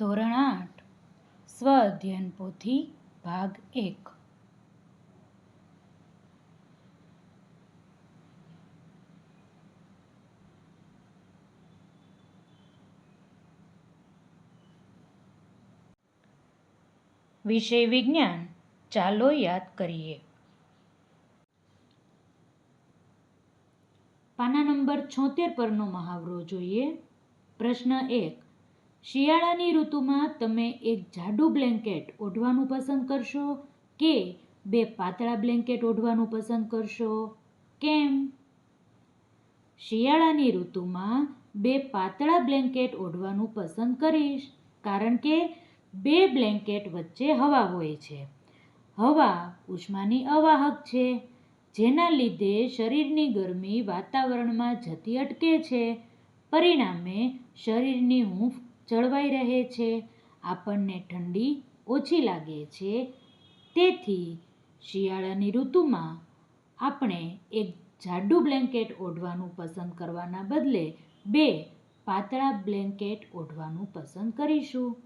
ધોરણ આઠ સ્વ અધ્યયન પોથી ભાગ એક. વિષય વિજ્ઞાન, ચાલો યાદ કરીએ. પાના નંબર છોતેર પરનો મહાવરો જોઈએ. પ્રશ્ન એક શિયાળાની ઋતુમાં તમે એક જાડું બ્લેન્કેટ ઓઢવાનું પસંદ કરશો કે બે પાતળા બ્લેન્કેટ ઓઢવાનું પસંદ કરશો? કેમ? શિયાળાની ઋતુમાં બે પાતળા બ્લેન્કેટ ઓઢવાનું પસંદ કરીશ કારણ કે બે બ્લેન્કેટ વચ્ચે હવા હોય છે. હવા ઉષ્માની અવાહક છે, જેના લીધે શરીરની ગરમી વાતાવરણમાં જતી અટકે છે. પરિણામે શરીરની હૂંફ જળવાઈ રહે છે, આપણને ઠંડી ઓછી લાગે છે. તેથી શિયાળાની ઋતુમાં આપણે એક જાડું બ્લેન્કેટ ઓઢવાનું પસંદ કરવાના બદલે બે પાતળા બ્લેન્કેટ ઓઢવાનું પસંદ કરીશું.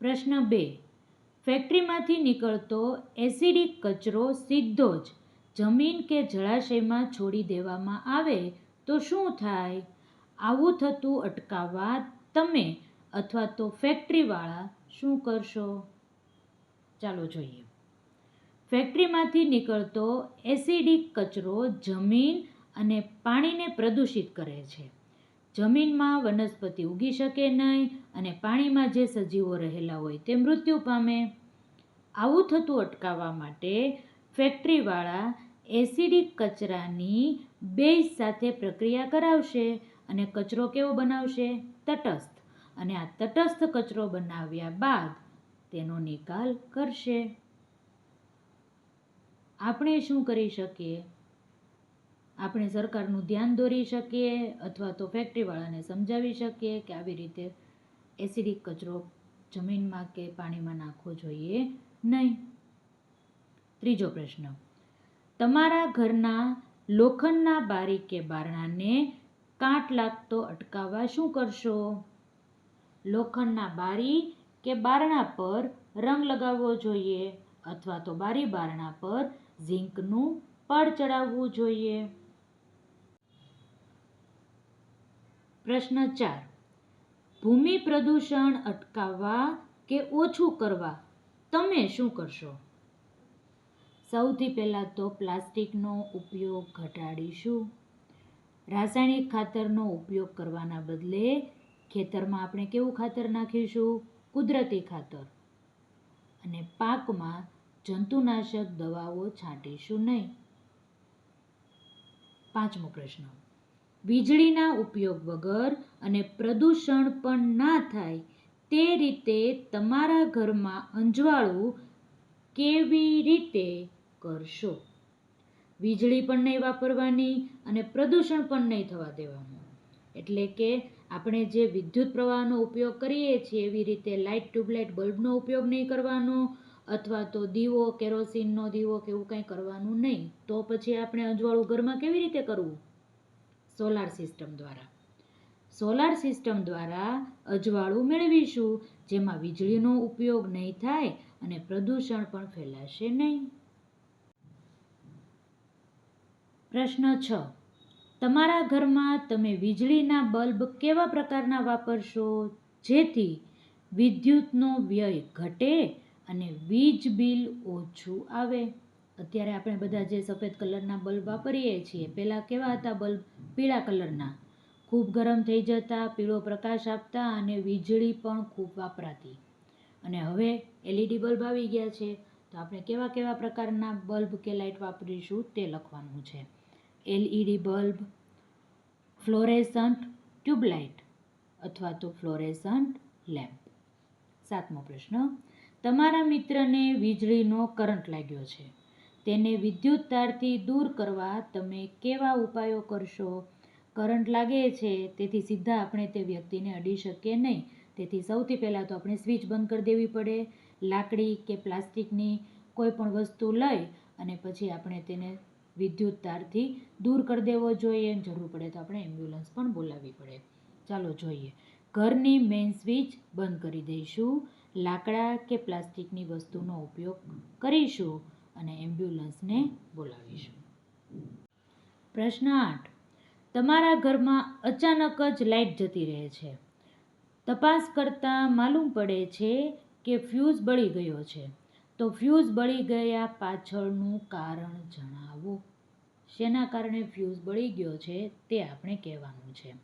પ્રશ્ન બે. ફેક્ટરીમાંથી નીકળતો એસિડિક કચરો સીધો જ જમીન કે જળાશયમાં છોડી દેવામાં આવે તો શું થાય? આવું થતું અટકાવવા તમે અથવા તો ફેક્ટરીવાળા શું કરશો? ચાલો જોઈએ. ફેક્ટરીમાંથી નીકળતો એસિડિક કચરો જમીન અને પાણીને પ્રદૂષિત કરે છે. જમીનમાં વનસ્પતિ ઉગી શકે નહીં અને પાણીમાં જે સજીવો રહેલા હોય તે મૃત્યુ પામે. આવું થતું અટકાવવા માટે ફેક્ટરીવાળા એસિડિક કચરાની બેઝ સાથે પ્રક્રિયા કરાવશે. અને કચરો કેવો બનાવશે? તટસ્થ. અને આ તટસ્થ કચરો બનાવ્યા બાદ તેનો નિકાલ કરશે. આપણે શું કરી શકીએ? આપણે સરકારનું ધ્યાન દોરી શકીએ અથવા તો ફેક્ટરીવાળાને સમજાવી શકીએ કે આવી રીતે એસિડિક કચરો જમીનમાં કે પાણીમાં નાખવો જોઈએ નહીં. ત્રીજો પ્રશ્ન. તમારા ઘરના લોખંડના બારી કે બારણાને કાટ લાગતો અટકાવવા શું કરશો? લોખંડના બારી કે બારણા પર રંગ લગાવવો જોઈએ અથવા તો બારી બારણા પર ઝીંકનું પડ ચડાવવું જોઈએ? પ્રશ્ન ચાર. ભૂમિ પ્રદૂષણ અટકાવવા કે ઓછું કરવા તમે શું કરશો? સૌથી પહેલાં તો પ્લાસ્ટિકનો ઉપયોગ ઘટાડીશું. રાસાયણિક ખાતરનો ઉપયોગ કરવાના બદલે ખેતરમાં આપણે કેવું ખાતર નાખીશું? કુદરતી ખાતર. અને પાકમાં જંતુનાશક દવાઓ છાંટીશું નહીં. પાંચમો પ્રશ્ન. વીજળીના ઉપયોગ વગર અને પ્રદૂષણ પણ ના થાય તે રીતે તમારા ઘરમાં અંજવાળું કેવી રીતે કરશો? વીજળી પણ નહીં વાપરવાની અને પ્રદૂષણ પણ નહીં થવા દેવાનું. એટલે કે આપણે જે વિદ્યુત પ્રવાહનો ઉપયોગ કરીએ છીએ, એવી રીતે લાઇટ, ટ્યુબલાઇટ, બલ્બનો ઉપયોગ નહીં કરવાનો અથવા તો દીવો, કેરોસીનનો દીવો કે એવું કંઈ કરવાનું નહીં, તો પછી આપણે અજવાળું ઘરમાં કેવી રીતે કરવું? સોલાર સિસ્ટમ દ્વારા. સોલાર સિસ્ટમ દ્વારા અજવાળું મેળવીશું, જેમાં વીજળીનો ઉપયોગ નહીં થાય અને પ્રદૂષણ પણ ફેલાશે નહીં. પ્રશ્ન છ. તમારા ઘરમાં તમે વીજળીના બલ્બ કેવા પ્રકારના વાપરશો? જેથી વિદ્યુતનો વ્યય ઘટે અને વીજ બિલ ઓછું આવે. અત્યારે આપણે બધા જે સફેદ કલરના બલ્બ વાપરીએ છીએ પહેલાં કેવા હતા બલ્બ? પીળા કલરના. ખૂબ ગરમ થઈ જતા, પીળો પ્રકાશ આપતા અને વીજળી પણ ખૂબ વાપરાતી. અને હવે એલઈડી બલ્બ આવી ગયા છે. તો આપણે કેવા કેવા પ્રકારના બલ્બ કે લાઇટ વાપરીશું તે લખવાનું છે. એલઈડી બલ્બ, ફ્લોરેસન્ટ ટ્યુબલાઇટ અથવા તો ફ્લોરેસન્ટ લેમ્પ. સાતમો પ્રશ્ન, તમારા મિત્રને વીજળીનો કરંટ લાગ્યો છે. તેને વિદ્યુત તારથી દૂર કરવા તમે કેવા ઉપાયો કરશો? કરંટ લાગે છે, તેથી સીધા આપણે તે વ્યક્તિને અડી શકીએ નહીં. તેથી સૌથી પહેલાં તો આપણે સ્વિચ બંધ કરી દેવી પડે. લાકડી કે પ્લાસ્ટિકની કોઈ પણ વસ્તુ લઈ અને પછી આપણે તેને વિદ્યુત તારથી દૂર કરી દેવો જોઈએ જરૂર પડે તો આપણે એમ્બ્યુલન્સ પણ બોલાવવી પડે. ચાલો જોઈએ. ઘરની મેઇન સ્વિચ બંધ કરી દઈશું. લાકડા કે પ્લાસ્ટિકની વસ્તુનો ઉપયોગ કરીશું અને એમ્બ્યુલન્સને બોલાવીશું. પ્રશ્ન આઠ. તમારા ઘરમાં અચાનક જ લાઇટ જતી રહે છે. તપાસ કરતાં માલુમ પડે છે કે ફ્યુઝ બળી ગયો છે. તો ફ્યુઝ બળી ગયા પાછળનું કારણ જણાવો. શેના કારણે ફ્યુઝ બળી ગયો છે તે આપણે કહેવાનું છે.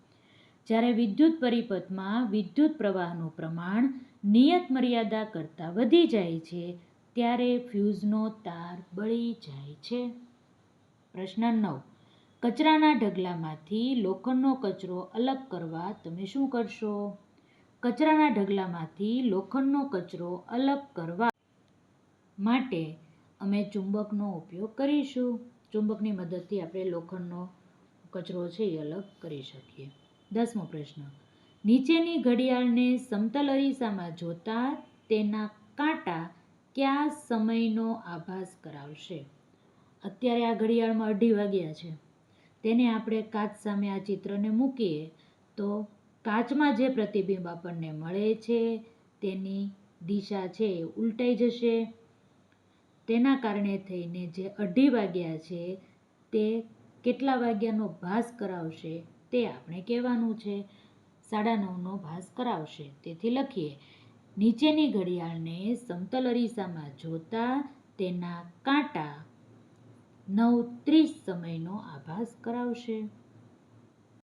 જ્યારે વિદ્યુત પરિપથમાં વિદ્યુત પ્રવાહનું પ્રમાણ નિયત મર્યાદા કરતાં વધી જાય છે, ત્યારે ફ્યુઝનો તાર બળી જાય છે. પ્રશ્ન નવ. કચરાના ઢગલામાંથી લોખંડનો કચરો અલગ કરવા તમે શું કરશો? કચરાના ઢગલામાંથી લોખંડનો કચરો અલગ કરવા માટે અમે ચુંબકનો ઉપયોગ કરીશું. ચુંબકની મદદથી આપણે લોખંડનો કચરો છે એ અલગ કરી શકીએ. દસમો પ્રશ્ન. નીચેની ઘડિયાળને સમતલ અરીસામાં જોતા તેના કાંટા કયા સમયનો આભાસ કરાવશે? અત્યારે આ ઘડિયાળમાં અઢી વાગ્યા છે. તેને આપણે કાચ સામે આ ચિત્રને મૂકીએ તો કાચમાં જે પ્રતિબિંબ આપણને મળે છે તેની દિશા છે એ ઉલટાઈ જશે. તેના કારણે થઈને જે અઢી વાગ્યા છે, તે કેટલા વાગ્યાનો ભાસ કરાવશે તે આપણે કહેવાનું છે. સાડા નવનો ભાસ કરાવશે. તેથી લખીએ. નીચેની ઘડિયાળને સમતલ અરીસામાં જોતા તેના કાંટા નવ ત્રીસ સમયનો આભાસ કરાવશે.